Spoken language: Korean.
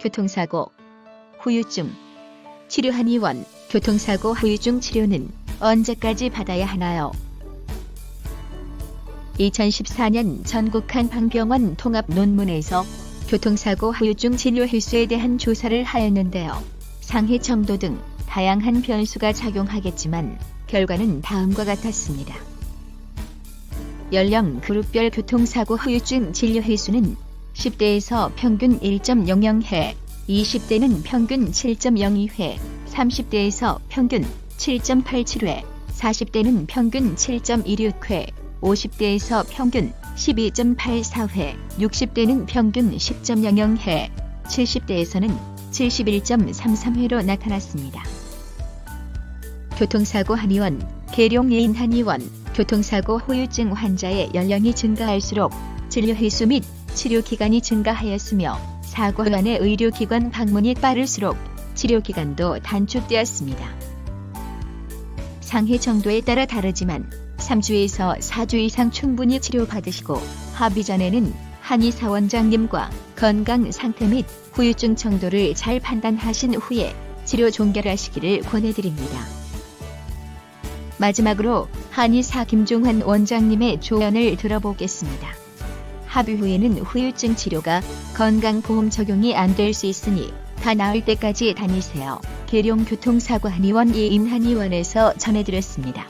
교통사고, 후유증, 치료 한의원, 교통사고 후유증 치료는 언제까지 받아야 하나요? 2014년 전국 한 방병원 통합 논문에서 교통사고 후유증 치료 횟수에 대한 조사를 하였는데요. 상해 정도 등 다양한 변수가 작용하겠지만 결과는 다음과 같았습니다. 연령 그룹별 교통사고 후유증 진료 횟수는 10대에서 평균 1.00회, 20대는 평균 7.02회, 30대에서 평균 7.87회, 40대는 평균 7.16회, 50대에서 평균 12.84회, 60대는 평균 10.00회, 70대에서는 71.33회로 나타났습니다. 교통사고 한의원, 계룡예인 한의원, 교통사고 후유증 환자의 연령이 증가할수록 진료 횟수 및 치료 기간이 증가하였으며 사고 후안의 의료기관 방문이 빠를수록 치료 기간도 단축되었습니다. 상해 정도에 따라 다르지만 3주에서 4주 이상 충분히 치료받으시고 합의 전에는 한의사 원장님과 건강 상태 및 후유증 정도를 잘 판단하신 후에 치료 종결하시기를 권해드립니다. 마지막으로 한의사 김종환 원장님의 조언을 들어보겠습니다. 합의 후에는 후유증 치료가 건강보험 적용이 안 될 수 있으니 다 나을 때까지 다니세요. 계룡교통사고 한의원 예임한의원에서 전해드렸습니다.